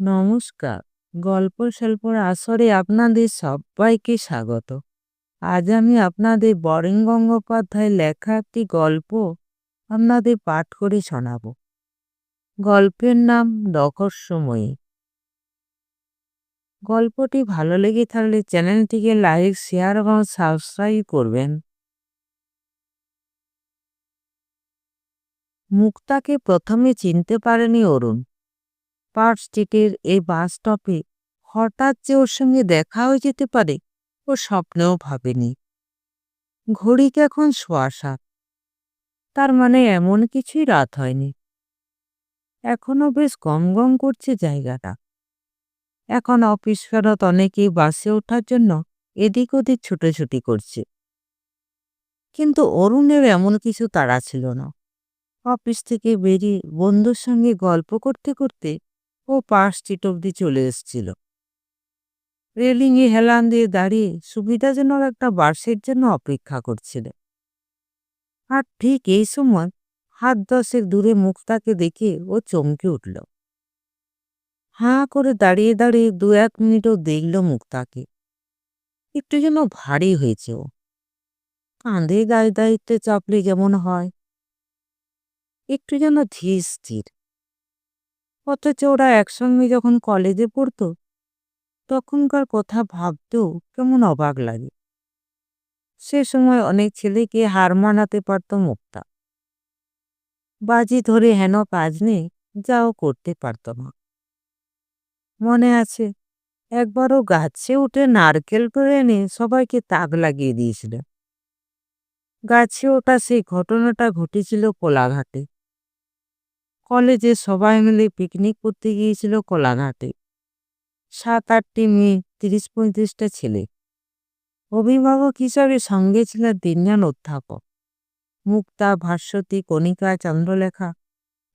নমস্কার। গল্প স্বল্পর আসরে আপনাদের সবাইকে স্বাগত। আজ আমি আপনাদের বরেন গঙ্গোপাধ্যায় লেখা একটি গল্প আপনাদের পাঠ করে শোনাব। গল্পের নাম রহস্যময়ী। গল্পটি ভালো লেগে থাকলে চ্যানেলটিকে লাইক, শেয়ার এবং সাবস্ক্রাইব করবেন। মুক্তাকে প্রথমে চিনতে পারেনি অরুণ। পার্ক স্ট্রিটের এই বাস স্টপে হঠাৎ যে ওর সঙ্গে দেখা হয়ে যেতে পারে, ও স্বপ্নেও ভাবেনি। ঘড়িকে এখন শোয়া সাত। তার মানে এমন কিছুই রাত হয়নি। এখনও বেশ গম গম করছে জায়গাটা। এখন অফিস ফেরত অনেকেই বাসে ওঠার জন্য এদিক ওদিক ছুটোছুটি করছে। কিন্তু অরুণের এমন কিছু তাড়া ছিল না। অফিস থেকে বেরিয়ে বন্ধুর সঙ্গে গল্প করতে করতে ও পার্ক স্ট্রিট অব্দি চলে এসেছিল। রেলিংয়ে হেলান দিয়ে দাঁড়িয়ে সুবিধাজনক একটা বাসের জন্য অপেক্ষা করছিল। আর ঠিক এই সময় হাত দশেক দূরে মুক্তাকে দেখে ও চমকে উঠল। হাঁ করে দাঁড়িয়ে দাঁড়িয়ে দু এক মিনিটও দেখল মুক্তাকে। একটু যেন ভারী হয়েছে ও। কাঁধে দায় দায়িত্বে চাপলে যেমন হয়। একটু যেন ধীর স্থির। অথচ ওরা একসঙ্গে যখন কলেজে পড়তো, তখনকার কথা ভাবতেও কেমন অবাক লাগে। সে সময় অনেক ছেলেকে হার মানাতে পারত মুক্তা। বাজি ধরে হেন কাজ নেই, যাও করতে পারত না। মনে আছে, একবারও গাছে উঠে নারকেল করে এনে সবাইকে তাক লাগিয়ে দিয়েছিল। গাছে ওটা সেই ঘটনাটা ঘটেছিল কোলাঘাটে। কলেজে সবাই মিলে পিকনিক করতে গিয়েছিল কোলাঘাটে। সাত, আটটি মেয়ে, তিরিশ, পঁয়ত্রিশটা ছেলে। অভিভাবক হিসাবে সঙ্গে ছিলেন তিনজন অধ্যাপক। মুক্তা, ভাস্বতী, কণিকা, চন্দ্রলেখা,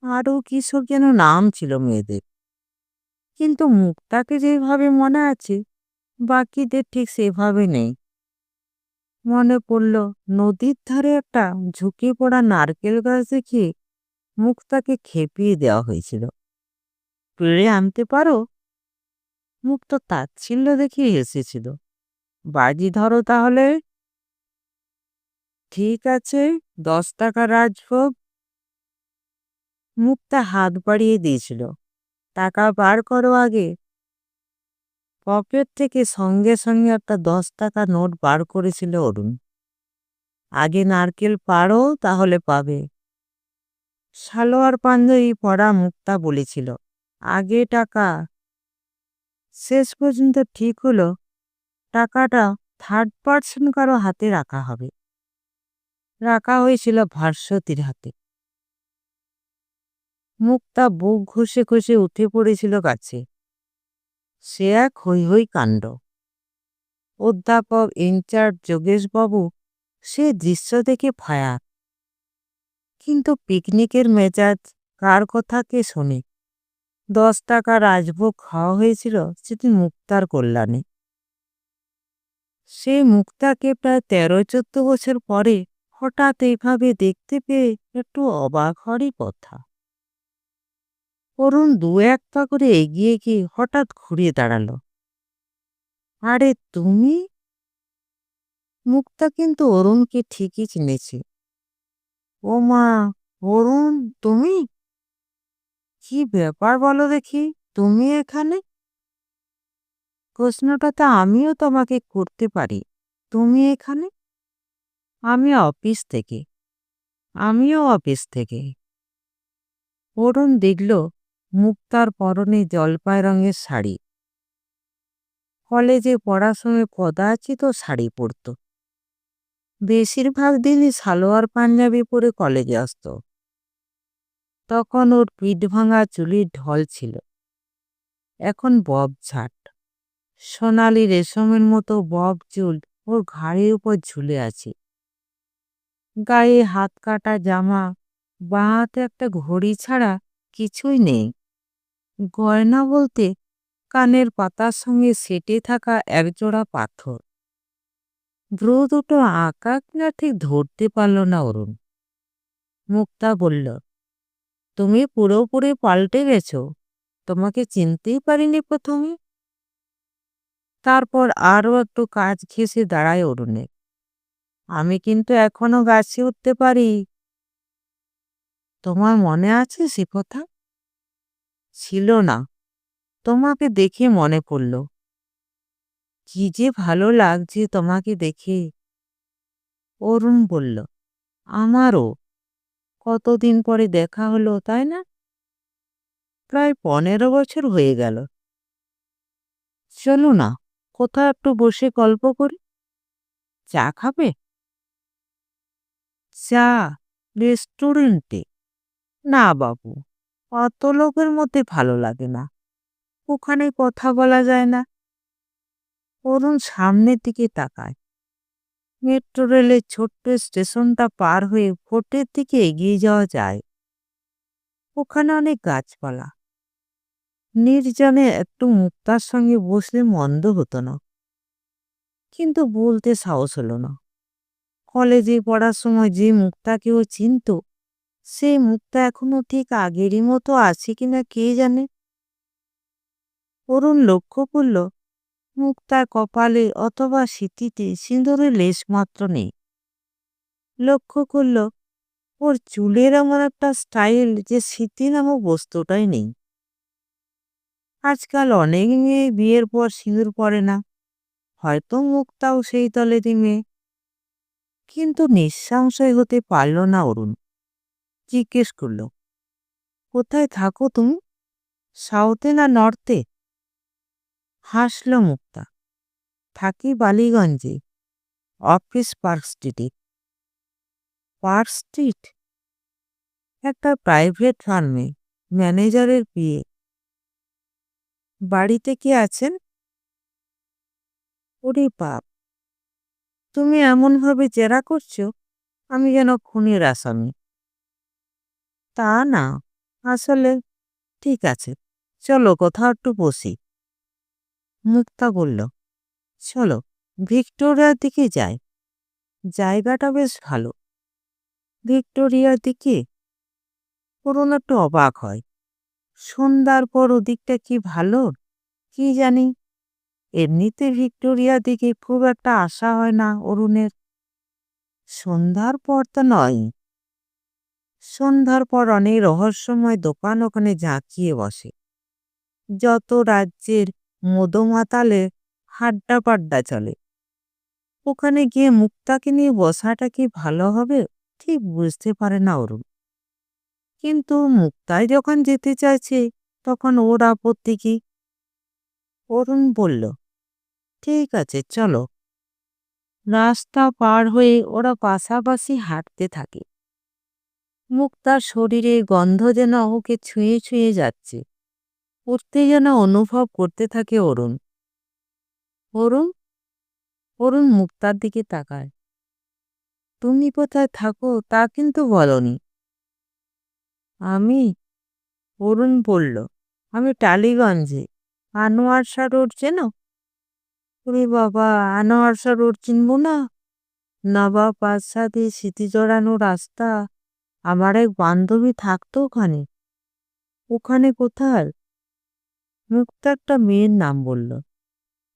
আরও কিসব যেন নাম ছিল মেয়েদের। কিন্তু মুক্তাকে যেভাবে মনে আছে, বাকিদের ঠিক সেভাবে নেই। মনে পড়ল, নদীর ধারে একটা ঝুঁকে পড়া নারকেল গাছ দেখিয়ে মুক্তাকে খেপিয়ে দেওয়া হয়েছিল। পেড়ে আনতে পারো? মুক্ত তাচ্ছিল্য দেখিয়ে এসেছিল। বাজি ধরো তাহলে। ঠিক আছে, দশ টাকা রাজভোগ। মুক্তা হাত বাড়িয়ে দিয়েছিল। টাকা বার করো আগে। পকেট থেকে সঙ্গে সঙ্গে একটা দশ টাকা নোট বার করেছিল অরুণ। আগে নারকেল পারো তাহলে পাবে। সালোয়ার পাঞ্জাবি পরা মুক্তা বলেছিল, আগে টাকা শেষ পর্যন্ত ঠিক হলো, টাকাটা থার্ড পার্সন কারও হাতে রাখা হবে। রাখা হয়েছিল ভাস্বতীর হাতে। মুক্তা বুক ঘষে ঘষে উঠে পড়েছিল গাছে। সে এক হই হই কাণ্ড। অধ্যাপক ইনচার্জ যোগেশবাবু সে দৃশ্য দেখে ফায়ার কিন্তু পিকনিকের মেজাজ কার কথা কে শোনে? দশ টাকা রাজভোগ খাওয়া হয়েছিল সেটি মুক্তার কল্যাণে। সে মুক্তাকে প্রায় তেরো চোদ্দ বছর পরে হঠাৎ এইভাবে দেখতে পেয়ে একটু অবাক হওয়ারই কথা। অরুণ দু এক পা করে এগিয়ে গিয়ে হঠাৎ ঘুরিয়ে দাঁড়াল। আরে তুমি? মুক্তা কিন্তু অরুণকে ঠিকই চিনেছে। ও মা অরুণ, তুমি? কি ব্যাপার বলো দেখি, তুমি এখানে? প্রশ্নটা তো আমিও তোমাকে করতে পারি। তুমি এখানে? আমি অফিস থেকে। আমিও অফিস থেকে। অরুণ দেখল মুক্তার পরনে জলপাই রঙের শাড়ি। কলেজে পড়াশোনায় কদাচিত শাড়ি পরত। বেশিরভাগ দিনই সালোয়ার পাঞ্জাবি পরে কলেজে আসত। তখন ওর পিঠ ভাঙা চুলির ঢল ছিল। এখন বব ঝাট। সোনালি রেশমের মতো বব চুল ওর ঘাড়ের উপর ঝুলে আছে। গায়ে হাত কাটা জামা, বাঁ হাতে একটা ঘড়ি ছাড়া কিছুই নেই। গয়না বলতে কানের পাতার সঙ্গে সেটে থাকা একজোড়া পাথর। ভ্রু দুটো আঁকা কিনা ঠিক ধরতে পারল না অরুণ। মুক্তা বলল, তুমি পুরোপুরি পাল্টে গেছো। তোমাকে চিনতেই পারিনি প্রথমে। তারপর আরও একটু কাজ ঘেঁষে দাঁড়ায় অরুণে, আমি কিন্তু এখনও গাছে উঠতে পারি। তোমার মনে আছে সে কথা? ছিল না। তোমাকে দেখে মনে পড়ল। কি যে ভালো লাগছে তোমাকে দেখে। অরুণ বলল, আমারও। কতদিন পরে দেখা হলো, তাই না? প্রায় পনেরো বছর হয়ে গেল। চলো না, কোথাও একটু বসে গল্প করি। চা খাবে? চা রেস্টুরেন্টে। না বাবু, অত লোকের মধ্যে ভালো লাগে না। ওখানে কথা বলা যায় না। অরুণ সামনের দিকে তাকায়। মেট্রো রেলের ছোট্ট স্টেশনটা পার হয়ে ফোর্টের দিকে এগিয়ে যাওয়া যায়। ওখানে অনেক গাছপালা। নির্জনে একটু মুক্তার সঙ্গে বসলে মন্দ হতো না। কিন্তু বলতে সাহস হলো না। কলেজে পড়ার সময় যে মুক্তাকেও চিনত সেই মুক্তা এখনও ঠিক আগেরই মতো আছে কিনা কে জানে? অরুণ লক্ষ্য করল মুক্তার কপালে অথবা স্মৃতিতে সিঁদুরের লেশ মাত্র নেই। লক্ষ্য করল, ওর চুলের এমন একটা স্টাইল যে স্মৃতি নামক বস্তুটাই নেই। আজকাল অনেক মেয়ে বিয়ের পর সিঁদুর পরে না, হয়তো মুক্তাও সেই তলেরই মেয়ে। কিন্তু নিঃসংশয় হতে পারল না অরুণ। জিজ্ঞেস করল, কোথায় থাকো তুমি? সাউথে না নর্থে? হাসল মুক্তা। থাকি বালিগঞ্জে, অফিস পার্ক স্ট্রিটে। Park street? একটা প্রাইভেট ফার্মে, ম্যানেজারের বিয়ে। বাড়িতে কি আছেন? ওরে বাপ! তুমি এমনভাবে জেরা করছ, আমি যেন খুনের আসামি। তা না, আসলে ঠিক আছে, চলো কোথাও একটু বসি। মুক্তা বলল, চলো, ভিক্টোরিয়ার দিকে যাই। জায়গাটা বেশ ভালো। ভিক্টোরিয়ার দিকে? পুরোনো একটু অবাক হয়। সন্ধ্যার পর ওদিকটা কি ভালো? কি জানি। এমনিতে ভিক্টোরিয়া দিকে খুব একটা আশা হয় না অরুণের। সন্ধ্যার পর তো নয়। সন্ধ্যার পর অনেক রহস্যময় দোকান ওখানে ঝাঁকিয়ে বসে। যত রাজ্যের মদমাতালে হাড্ডা পাড্ডা চলে। ওখানে গিয়ে মুক্তাকে নিয়ে বসাটা কি ভালো হবে? ঠিক বুঝতে পারে না অরুণ। কিন্তু মুক্তায় যখন যেতে চাইছে, তখন ওর আপত্তি কি? অরুণ বলল, ঠিক আছে, চলো। রাস্তা পার হয়ে ওরা পাশাপাশি হাঁটতে থাকে। মুক্তার শরীরে গন্ধ যেন ওকে ছুঁয়ে ছুঁয়ে যাচ্ছে। উত্তেজনা অনুভব করতে থাকে অরুণ। অরুণ অরুণ মুক্তার দিকে তাকায়। তুমি কোথায় থাকো তা কিন্তু বলনি। আমি? অরুণ বলল। আমি টালিগঞ্জে। আনোয়ার শাহ রোড চেন? ওরে বাবা, আনোয়ার শাহ রোড চিনব না? নবাব বাদশাতে স্মৃতি জড়ানো রাস্তা। আমার এক বান্ধবী থাকতো ওখানে। ওখানে কোথায়? মুক্তা একটা মেয়ের নাম বলল।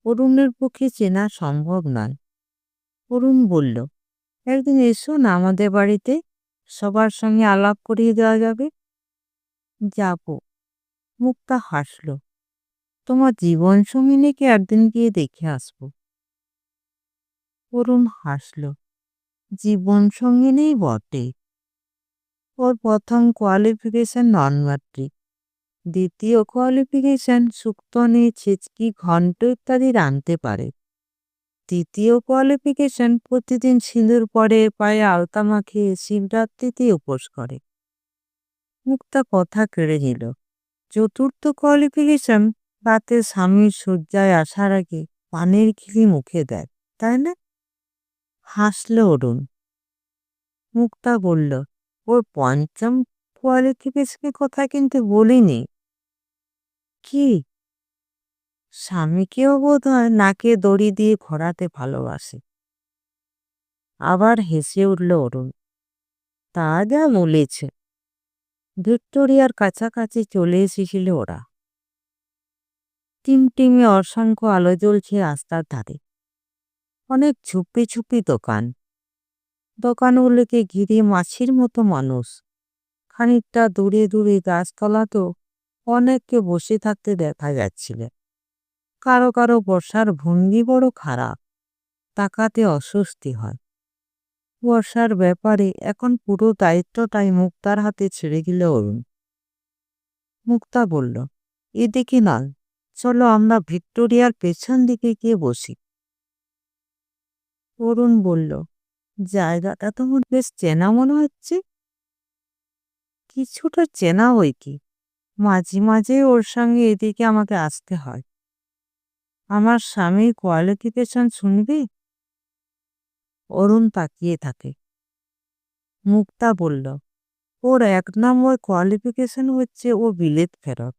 অরুণের পক্ষে চেনা সম্ভব নয়। অরুণ বলল, একদিন এসো না আমাদের বাড়িতে, সবার সঙ্গে আলাপ করিয়ে দেওয়া যাবে। যাব। মুক্তা হাসল। তোমার জীবন সঙ্গিনীকে একদিন গিয়ে দেখে আসব। অরুণ হাসল। জীবন সঙ্গিনী বটে। ওর প্রথম কোয়ালিফিকেশন নন ম্যাট্রিক দ্বিতীয় কোয়ালিফিকেশন শুক্তনি ছেচকি ঘন্ট ইত্যাদি রাঁধতে পারে। তৃতীয় কোয়ালিফিকেশন প্রতিদিন সিঁদুর পরে পায়ে আলতা মাখিয়ে শিবরাত্রিতে উপোস করে। মুক্তা কথা কেড়ে নিল। চতুর্থ কোয়ালিফিকেশন রাতে স্বামীর শয্যায় আসার আগে পানের খিলি মুখে দেয়, তাই না? হাসল অরুণ। মুক্তা বলল, ওর পঞ্চম কোয়ালিফিকেশনের কথা কিন্তু বলিনি। কি? স্বামীকেও বোধ হয় নাকে দড়ি দিয়ে ঘোরাতে ভালোবাসে। আবার হেসে উঠল অরুণ। তা যা বলেছে। ভিক্টোরিয়ার কাছাকাছি চলে এসেছিল ওরা। টিমটিমে অসংখ্য আলো জ্বলছে রাস্তার ধারে। অনেক ঝুপি ঝুপি দোকান। দোকানগুলোকে ঘিরে মাছির মতো মানুষ। খানিকটা দূরে দূরে গাছতলাতেও অনেককে বসে থাকতে দেখা যাচ্ছিল। কারও কারও বর্ষার ভঙ্গি বড় খারাপ, তাকাতে অস্বস্তি হয়। বর্ষার ব্যাপারে এখন পুরো দায়িত্বটাই মুক্তার হাতে ছেড়ে গেল অরুণ। মুক্তা বলল, এদিকে নয় চলো আমরা ভিক্টোরিয়ার পেছন দিকে গিয়ে বসি। অরুণ বলল, জায়গাটা তো বেশ চেনা মনে হচ্ছে। কিছুটা চেনা ওই কি? মাঝে মাঝে ওর সঙ্গে এদিকে আমাকে আসতে হয়। আমার স্বামীর কোয়ালিফিকেশন শুনবি? অরুণ তাকিয়ে থাকে। মুক্তা বলল, ওর এক নম্বর কোয়ালিফিকেশন হচ্ছে ও বিলেত ফেরত।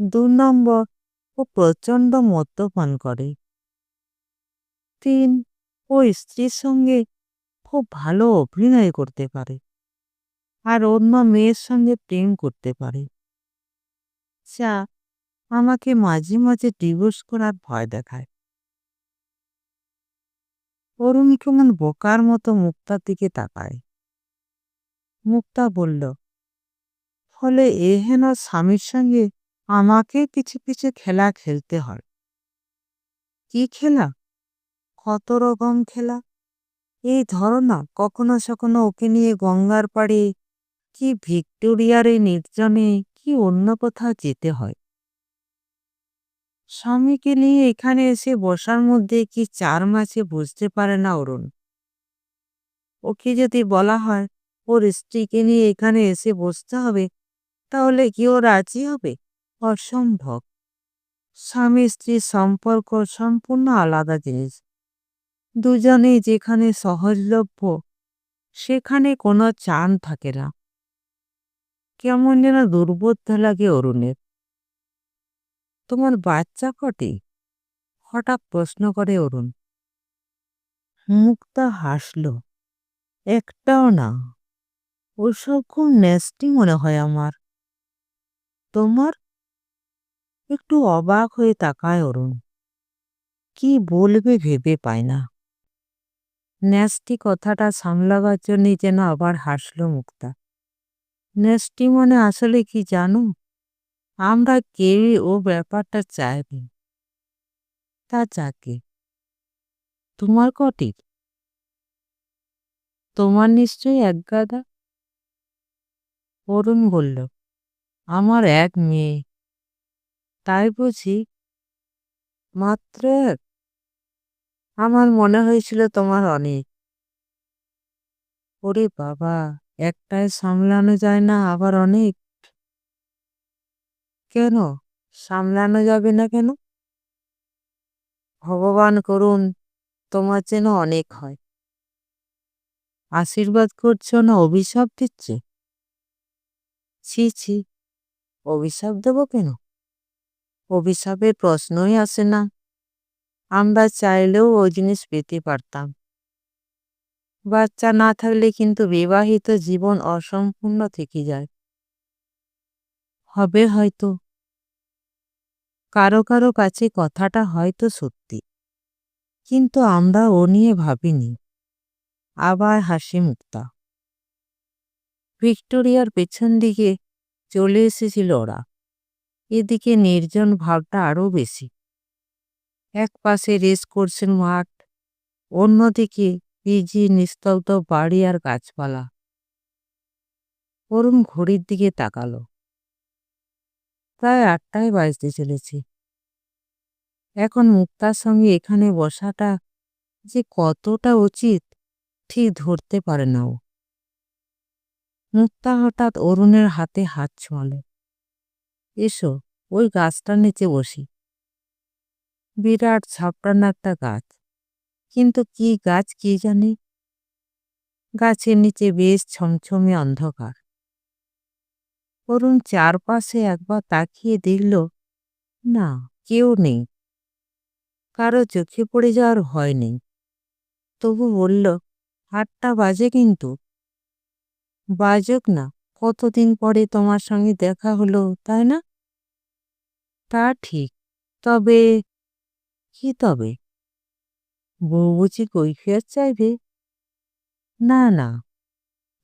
দু নম্বর, ও প্রচণ্ড মদ্যপান করে। তিন, ও স্ত্রীর সঙ্গে খুব ভালো অভিনয় করতে পারে। আর অন্য মেয়ের সঙ্গে প্রেম করতে পারে। যা আমাকে মাঝে মাঝে ডিভোর্স করার ভয় দেখায়। অরুণ কেমন বোকার মতো মুক্তার দিকে তাকায়। মুক্তা বলল, ফলে এহেন স্বামীর সঙ্গে আমাকে পিছে পিছে খেলা খেলতে হয়। কি খেলা? কত রকম খেলা? এই ধরো না, কখনো সখনো ওকে নিয়ে গঙ্গার পাড়ে কি ভিক্টোরিয়ার এই নির্জনে কি অন্য কোথাও যেতে হয়? স্বামীকে নিয়ে এখানে এসে বসার মধ্যে কি চার মাসে বুঝতে পারে না অরুণ? ওকে যদি বলা হয়, ওর স্ত্রীকে নিয়ে এখানে এসে বসতে হবে, তাহলে কি ও রাজি হবে? অসম্ভব। স্বামী স্ত্রীর সম্পর্ক সম্পূর্ণ আলাদা জিনিস। দুজনেই যেখানে সহজলভ্য, সেখানে কোনো চান থাকে না। কেমন যেন দুর্বোধ্য লাগে অরুণের। তোমার বাচ্চা কটি? হঠাৎ প্রশ্ন করে অরুণ। মুক্তা হাসল। একটাও না। ওসব খুব নেস্টি মনে হয় আমার। তোমার? একটু অবাক হয়ে তাকায় অরুণ। কি বলবে ভেবে পায় না। ন্যাস্টি কথাটা সামলাবার জন্যই যেন আবার হাসল মুক্তা। ন্যাস্টি মনে আসলে কি জানো? আমরা কেউই ও ব্যাপারটা চাইনি। তা যাকে? তোমার কটি তোমার নিশ্চয়ই এক গাদা? অরুণ বলল, আমার এক মেয়ে। তাই বুঝি? মাত্র আমার মনে হয়েছিল তোমার অনেক। ওরে বাবা! একটাই সামলানো যায় না, আবার অনেক। কেন? সামলানো যাবে না কেন? ভগবান করুন, তোমার যেন অনেক হয়। আশীর্বাদ করছ না অভিশাপ দিচ্ছে? ছি ছি, অভিশাপ দেব কেন? অভিশাপের প্রশ্নই আসে না। আমরা চাইলেও ওই জিনিস পেতে পারতাম। বাচ্চা না থাকলে কিন্তু বিবাহিত জীবন অসম্পূর্ণ থেকে যায়। হবে হয়তো। কারও কারও কাছে কথাটা হয়তো সত্যি। কিন্তু আমরা ও নিয়ে ভাবিনি। আবার হাসি মুক্তা ভিক্টোরিয়ার পেছন দিকে চলে এসেছিল ওরা। এদিকে নির্জন ভাবটা আরও বেশি। এক পাশে রেস করছেন মাঠ, অন্যদিকে পিজি, নিস্তব্ধ বাড়ি আর গাছপালা। অরুণ ঘড়ির দিকে তাকালো। প্রায় আটটায় বাজতে চলেছে। এখন মুক্তার সঙ্গে এখানে বসাটা যে কতটা উচিত, ঠিক ধরতে পারে না ও। মুক্তা হঠাৎ অরুণের হাতে হাত ছোঁয়ালে। এসো, ওই গাছটার নিচে বসি। বিরাট ছাপড়ানো একটা গাছ। কিন্তু কি গাছ কি জানে? গাছের নিচে বেশ ছমছমে অন্ধকার। অরুণ চারপাশে একবার তাকিয়ে দেখল, না, কেউ নেই। কারও চোখে পড়ে যাওয়ার ভয় নেই। তবু বলল, আটটা বাজে কিন্তু। বাজক না, কতদিন পরে তোমার সঙ্গে দেখা হলো, তাই না? তা ঠিক, তবে, কি তবে? বউ বুঝি কৈফিয়ত চাইবে? না না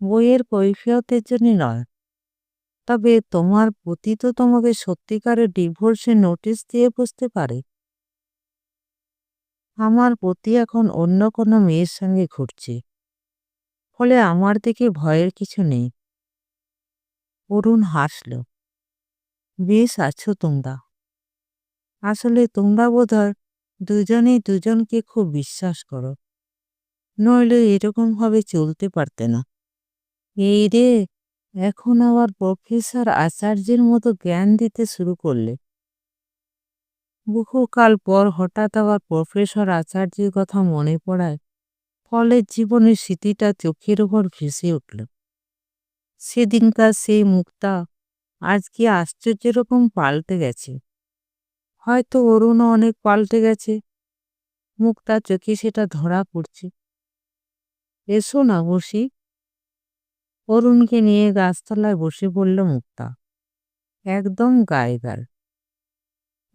বইয়ের কৈফিয়তের জন্য নয়। তবে তোমার পতি তো তোমাকে সত্যিকারের ডিভোর্সের নোটিশ দিয়ে বসতে পারে। আমার পতি এখন অন্য কোনো মেয়ের সঙ্গে ঘুরছে। ফলে আমার দিকে ভয়ের কিছু নেই। অরুণ হাসল, বেশ আছো তোমরা। আসলে তোমরা বোধহয় দুজনেই দুজনকে খুব বিশ্বাস করো। নইলে এরকমভাবে চলতে পারতে না। এই রে, এখন আবার প্রফেসর আচার্যের মতো জ্ঞান দিতে শুরু করলে। বহুকাল পর হঠাৎ আবার প্রফেসর আচার্যের কথা মনে পড়ায় ফলের জীবনের স্মৃতিটা চোখের ওপর ভেসে উঠল। সেদিনকার সেই মুখটা আজ কি আশ্চর্য রকম পাল্টে গেছে। হয়তো অরুণও অনেক পাল্টে গেছে। মুখটা চোখে সেটা ধরা পড়ছে। এসো না বসি। অরুণকে নিয়ে গাছতলায় বসে পড়ল মুক্তা। একদম গায়েগার।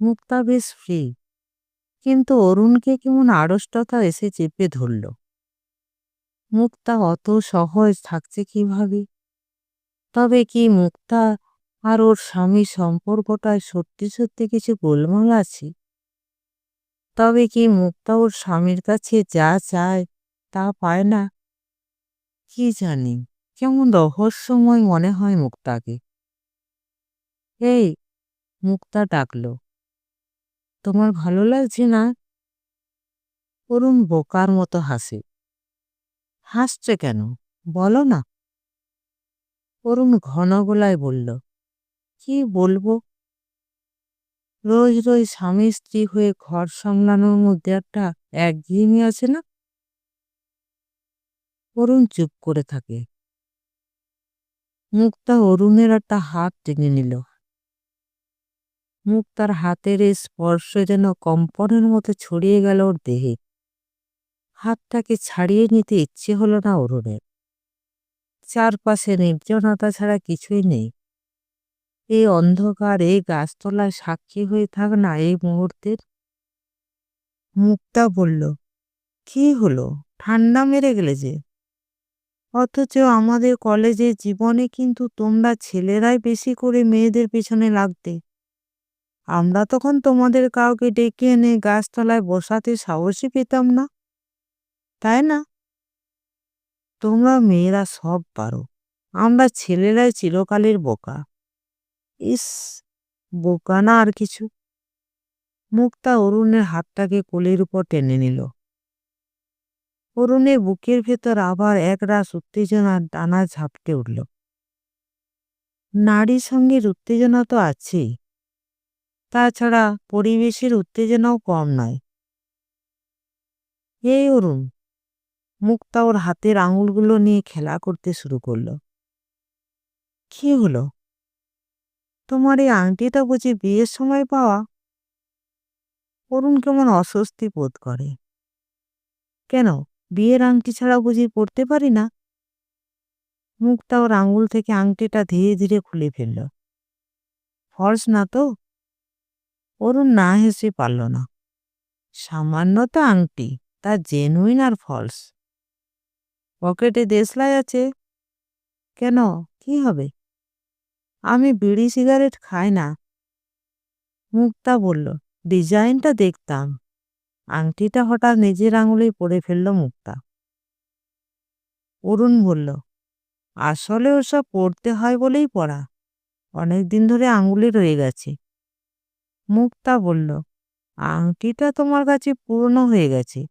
মুক্তা বেশ ফ্রি। কিন্তু অরুণকে কেমন আড়ষ্টতা এসে চেপে ধরল। মুক্তা অত সহজ থাকছে কীভাবে? তবে কি মুক্তা আর ওর স্বামী সম্পর্কটায় সত্যি সত্যি কিছু গোলমাল আছে? তবে কি মুক্তা ওর স্বামীর কাছে যা চায় তা পায় না? কি জানি, কেমন রহস্যময় মনে হয় মুক্তাকে। এই, মুক্তা ডাকল। তোমার ভালো লাগছে না? অরুণ বোকার মতো হাসে। হাসছে কেন? বলো না। অরুণ ঘন গলায় বলল কি বলব? রোজ রোজ স্বামী স্ত্রী হয়ে ঘর সামলানোর মধ্যে একটা একঘেয়েমি আছে না? অরুণ চুপ করে থাকে। মুক্তা অরুণের একটা হাত টেনে নিল। মুক্তার হাতের এই স্পর্শ যেন কম্পনের মতো ছড়িয়ে গেল ওর দেহে। হাতটাকে ছাড়িয়ে নিতে ইচ্ছে হলো না অরুণের। চারপাশে নির্জনতা ছাড়া কিছুই নেই। এই অন্ধকার গাছতলায় সাক্ষী হয়ে থাক না এই মুহূর্তের? মুক্তা বলল, কি হলো? ঠান্ডা মেরে গেলে যে? অথচ আমাদের কলেজের জীবনে কিন্তু তোমরা ছেলেরাই বেশি করে মেয়েদের পেছনে লাগতে। আমরা তখন তোমাদের কাউকে ডেকে এনে গাছতলায় বসাতে সাহসই পেতাম না। তাই না? তোমরা মেয়েরা সব পারো। আমরা ছেলেরাই চিরকালের বোকা। ইস, বোকা না আর কিছু? মুক্তা অরুণের হাতটাকে কোলের উপর টেনে নিল। অরুণের বুকের ভেতর আবার একরাশ উত্তেজনার ডানা ঝাপটে উঠল। নারীর সঙ্গে উত্তেজনা তো আছেই। তাছাড়া পরিবেশের উত্তেজনাও কম নয়। এই অরুণ, মুক্তা ওর হাতের আঙুলগুলো নিয়ে খেলা করতে শুরু করল। কি হলো? তোমার এই আংটিটা বুঝি বিয়ের সময় পাওয়া? অরুণ কেমন অস্বস্তি বোধ করে। কেন? বিয়ের আংটি ছাড়া বুঝি পড়তে পারি না? মুক্তা ওর আঙুল থেকে আংটিটা ধীরে ধীরে খুলে ফেলল। ফলস না তো? অরুণ না হেসে পারল না। সামান্য তো আংটি, তা জেনুইন আর ফলস পকেটে দেশলাই আছে। কেন? কি হবে? আমি বিড়ি সিগারেট খাই না। মুক্তা বলল, ডিজাইনটা দেখতাম। আংটিটা হঠাৎ নিজের আঙুলেই পড়ে ফেলল মুক্তা। অরুণ বলল, আসলে ওসব পড়তে হয় বলেই পড়া অনেক দিন ধরে আঙুলে রয়ে গেছে। মুক্তা বলল, আংটিটা তোমার কাছে পুরনো হয়ে গেছে,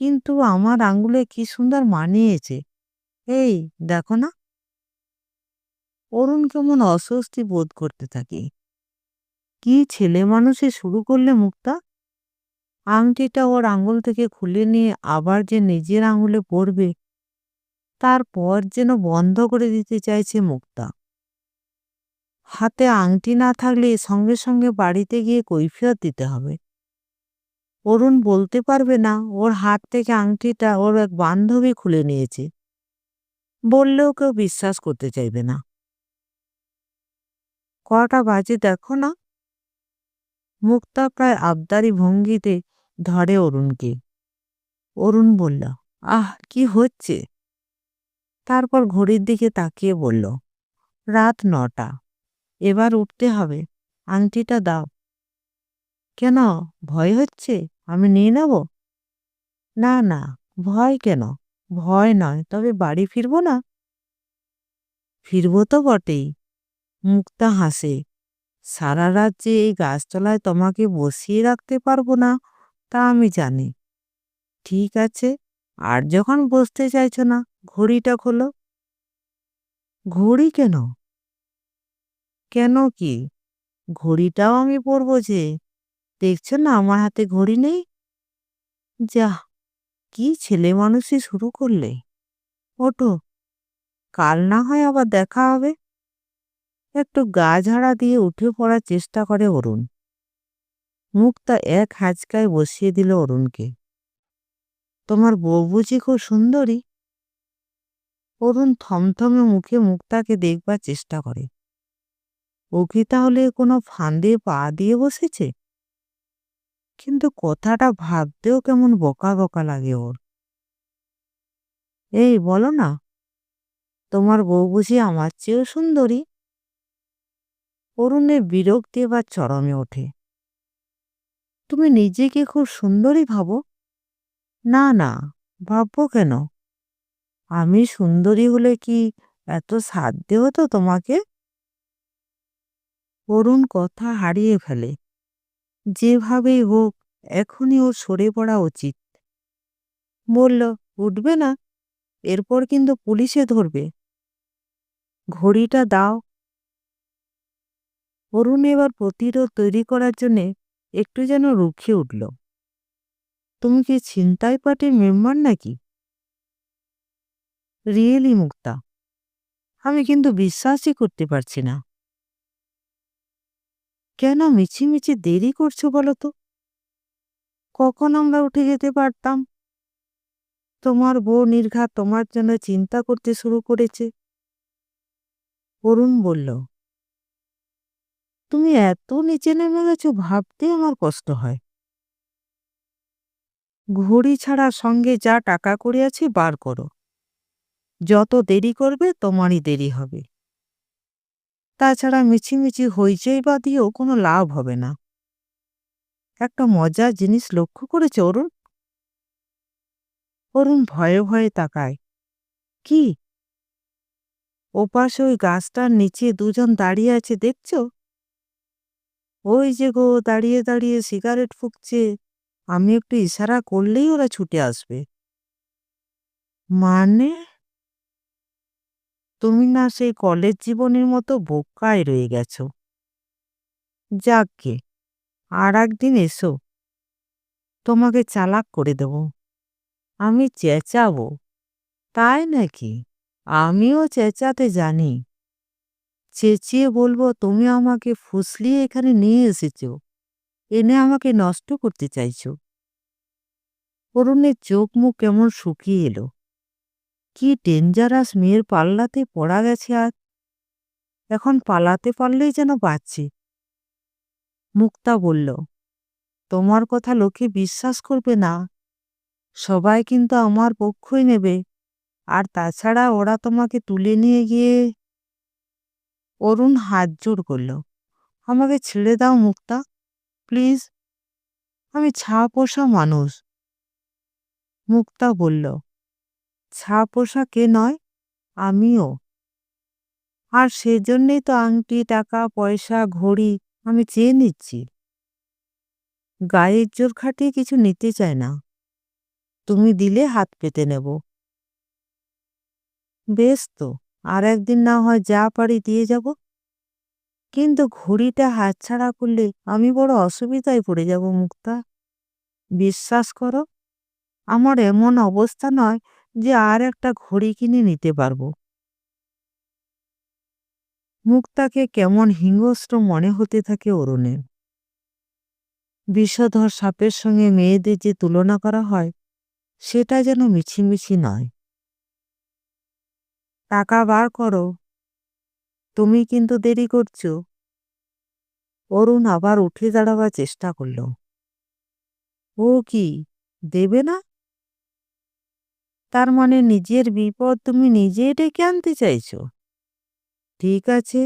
কিন্তু আমার আঙুলে কি সুন্দর মানিয়েছে। এই দেখো না। অরুণ কেমন অস্বস্তি বোধ করতে থাকে। কি ছেলে মানুষে শুরু করলে মুক্তা আংটিটা ওর আঙুল থেকে খুলে নিয়ে আবার যে নিজের আঙুলে পড়বে তারপর যেন বন্ধ করে দিতে চাইছে মুক্তা হাতে আংটি না থাকলে সঙ্গে সঙ্গে বাড়িতে গিয়ে কৈফিয়ত দিতে হবে। অরুণ বলতে পারবে না, ওর হাত থেকে আংটিটা ওর এক বান্ধবী খুলে নিয়েছে। বললেও কেউ বিশ্বাস করতে চাইবে না। কটা বাজে দেখো না? মুক্তা প্রায় আবদারি ভঙ্গিতে ধরে অরুণকে। অরুণ বলল, আহ, কি হচ্ছে? তারপর ঘড়ির দিকে তাকিয়ে বলল, রাত নটা, এবার উঠতে হবে। আংটিটা দাও। কেন? ভয় হচ্ছে? আমি নিয়ে নেব? না না, ভয় কেন? ভয় নয়, তবে বাড়ি ফিরবো না? ফিরবো তো বটেই। মুক্তা হাসে, সারা রাত যে এই গাছতলায় তোমাকে বসিয়ে রাখতে পারব না, তা আমি জানি। ঠিক আছে, আর যখন বসতে চাইছো না, ঘড়িটা খোলো। ঘড়ি কেন? কেন কি? ঘড়িটাও আমি পরবো যে, দেখছ না আমার হাতে ঘড়ি নেই? যা কি ছেলে মানুষই শুরু করলে? ওঠো, কাল না হয় আবার দেখা হবে। একটু গা ঝাড়া দিয়ে উঠে পড়ার চেষ্টা করে অরুণ। মুখটা এক হাঁচকায় বসিয়ে দিল অরুণকে। তোমার বউ বুঝি খুব সুন্দরী? অরুণ থমথমে মুখে মুক্তাকে দেখবার চেষ্টা করে। ও কি তাহলে কোনো ফাঁদে পা দিয়ে বসেছে? কিন্তু কথাটা ভাবতেও কেমন বকা বকা লাগে ওর। এই বলো না, তোমার বউ বুঝি আমার চেয়েও সুন্দরী? অরুণের বিরক্তি এবার চরমে ওঠে। তুমি নিজেকে খুব সুন্দরী ভাবো? না না, ভাববো কেন? আমি সুন্দরী হলে কি এত সাধ্য হতো তোমাকে? অরুণ কথা হারিয়ে ফেলে। যেভাবেই হোক, এখনই ওর সরে পড়া উচিত। বলল, উঠবে না, এরপর কিন্তু পুলিশে ধরবে। ঘড়িটা দাও। অরুণ এবার প্রতিরোধ তৈরি করার জন্যে একটু যেন রুখে উঠল। তুমি কি ছিনতাই পার্টির মেম্বার নাকি? রিয়েলি, মুক্তা। আমি কিন্তু বিশ্বাসই করতে পারছি না। কেন মিছিমিছি দেরি করছ বলো তো? কখন আমরা উঠে যেতে পারতাম? তোমার বউ নির্ঘাত তোমার জন্য চিন্তা করতে শুরু করেছে। অরুণ বলল তুমি এত নিচে নেমে গেছো ভাবতে আমার কষ্ট হয়। ঘড়ি ছাড়া সঙ্গে যা টাকা করে আছে বার করো। যত দেরি করবে তোমারই দেরি হবে। তাছাড়া মিছিমিছি হইচই বা দিয়েও কোনো লাভ হবে না। একটা মজার জিনিস লক্ষ্য করেছে অরুণ? অরুণ ভয়ে ভয়ে তাকায়। কি? ওপাশে ওই গাছটার নিচে দুজন দাঁড়িয়ে আছে দেখছ? ওই যে গো, দাঁড়িয়ে দাঁড়িয়ে সিগারেট ফুঁকছে। আমি একটু ইশারা করলেই ওরা ছুটে আসবে। মানে? তুমি না সেই কলেজ জীবনের মতো বোকায় রয়ে গেছো। যাকগে, আর একদিন এসো। তোমাকে চালাক করে দেব। আমি চেঁচাবো। তাই নাকি? আমিও চেঁচাতে জানি। চেঁচিয়ে বলব, তুমি আমাকে ফুসলিয়ে এখানে নিয়ে এসেছ। এনে আমাকে নষ্ট করতে চাইছো। অরুণের চোখ মুখ কেমন শুকিয়ে এলো। কি ডেঞ্জারাস মেয়ের পাল্লাতে পড়া গেছে আর। এখন পালাতে পারলেই যেন বাঁচছে মুক্তা বলল, তোমার কথা লোকে বিশ্বাস করবে না। সবাই কিন্তু আমার পক্ষই নেবে। আর তাছাড়া ওরা তোমাকে তুলে নিয়ে গিয়ে অরুণ হাত জোর করল। আমাকে ছেড়ে দাও মুক্তা, প্লিজ। আমি ছা পোষা মানুষ। মুক্তা বলল ছা পোষা কে নয়? আমিও। আর সেজন্যই তো আংটি, টাকা, পয়সা, ঘড়ি আমি চেয়ে নিচ্ছি। গায়ের জোর খাটিয়ে কিছু নিতে চায় না। তুমি দিলে হাত পেতে নেব। বেশ তো। আর একদিন না হয় যা পারি দিয়ে যাব। কিন্তু ঘড়িটা হাতছাড়া করলে আমি বড় অসুবিধায় পড়ে যাব, মুক্তা। বিশ্বাস করো, আমার এমন অবস্থা নয় যে আর একটা ঘড়ি কিনে নিতে পারব। মুক্তাকে কেমন হিংস্র মনে হতে থাকে অরুণের বিষধর সাপের সঙ্গে মেয়েদের যে তুলনা করা হয়, সেটা যেন মিছিমিছি নয়। টাকা বার করো। তুমি কিন্তু দেরি করছ। অরুণ আবার উঠে দাঁড়াবার চেষ্টা করল। ও কি, দেবে না? তার মানে নিজের বিপদ তুমি নিজে ডেকে আনতে চাইছো? ঠিক আছে।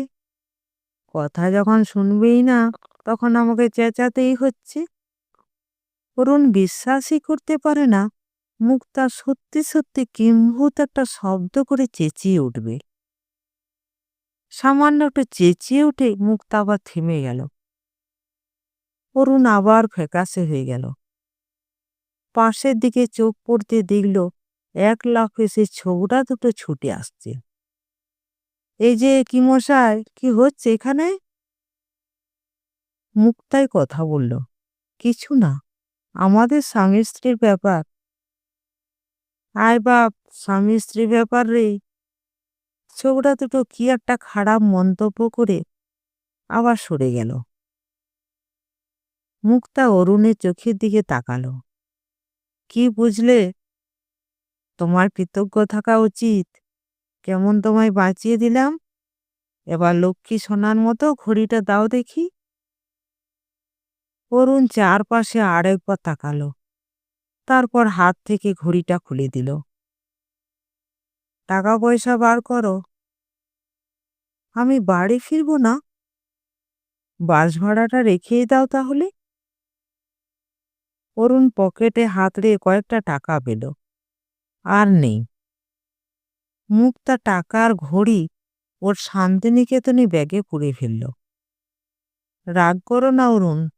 কথা যখন শুনবেই না, তখন আমাকে চেঁচাতেই হচ্ছে। অরুণ বিশ্বাসই করতে পারে না। মুক্তা সত্যি সত্যি কিম্ভূত একটা শব্দ করে চেঁচিয়ে উঠবে। সামান্য একটু চেঁচিয়ে উঠে মুক্তা আবার থেমে গেল। অরুণ আবার ফ্যাকাশে হয়ে গেল। পাশের দিকে চোখ পড়তে দেখল, এক লাফে সে ছোকরা দুটো ছুটে আসছে। এই যে কি মশাই, কি হচ্ছে এখানে? মুক্তাই কথা বলল, কিছু না, আমাদের স্বামী স্ত্রীর ব্যাপার আয় বাপ, স্বামী স্ত্রীর ব্যাপারে ছোকরা দুটো কি একটা খারাপ মন্তব্য করে আবার সরে গেল। মুক্তা অরুণের চোখের দিকে তাকালো। কি বুঝলে? তোমার কৃতজ্ঞ থাকা উচিত। কেমন তোমায় বাঁচিয়ে দিলাম? এবার লক্ষ্মী সোনার মতো ঘড়িটা দাও দেখি। অরুণ চারপাশে আরেকবার তাকালো। তারপর হাত থেকে ঘড়িটা খুলে দিল। টাকা পয়সা বার করো। আমি বাড়ি ফিরবো না। বাস ভাড়াটা রেখেই দাও তাহলে। অরুণ পকেটে হাত রেখে কয়েকটা টাকা পেল। আর নেই। মুক্তা টাকার ঘড়ি ওর শান্তিনিকেতনে ব্যাগে পুড়ে ফেলল। রাগ করো না, অরুণ।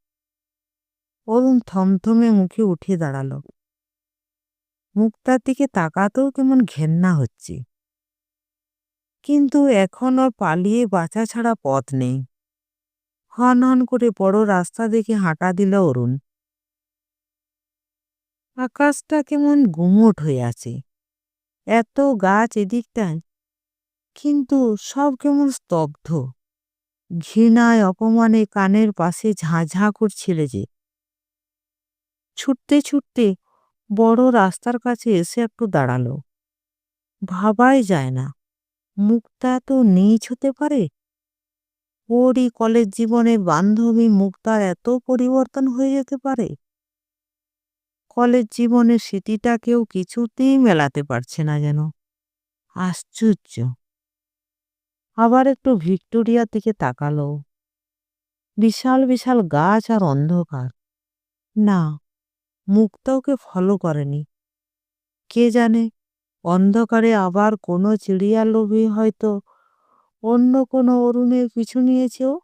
অরুণ থমথমে মুখে উঠে দাঁড়াল। মুক্তার দিকে তাকাতেও কেমন ঘেন্না হচ্ছে। কিন্তু এখন ওর পালিয়ে বাঁচা ছাড়া পথ নেই। হন হন করে বড় রাস্তা দেখে হাঁটা দিল অরুণ। আকাশটা কেমন গুমোট হয়ে আছে। এত গাছ এদিকটায়। কিন্তু সব কেমন স্তব্ধ। ঘৃণায় অপমানে কানের পাশে ঝাঁঝাঁ করছিল যে। ছুটতে ছুটতে বড় রাস্তার কাছে এসে একটু দাঁড়াল। ভাবাই যায় না, মুক্তা এত নিচ হতে পারে? ওরই কলেজ জীবনে বান্ধবী মুক্তার এত পরিবর্তন হয়ে যেতে পারে? কলেজ জীবনের স্মৃতিটা কেউ কিছুতেই মেলাতে পারছে না যেন। আশ্চর্য। আবার একটু ভিক্টোরিয়া থেকে তাকালো। বিশাল বিশাল গাছ আর অন্ধকার। না মুক্তা ওকে ফলো করেনি। কে জানে, অন্ধকারে আবার কোনো চিড়িয়া লোভী হয়তো অন্য কোনো অরুণের পিছু নিয়েছে ও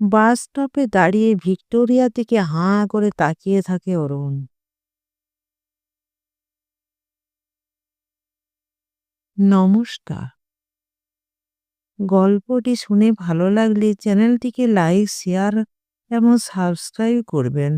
বাস স্টপে দাঁড়িয়ে ভিক্টোরিয়া থেকে হাঁ করে তাকিয়ে থাকে অরুণ। নমস্কার। গল্পটি শুনে ভালো লাগলে চ্যানেলটিকে লাইক, শেয়ার এবং সাবস্ক্রাইব করবেন।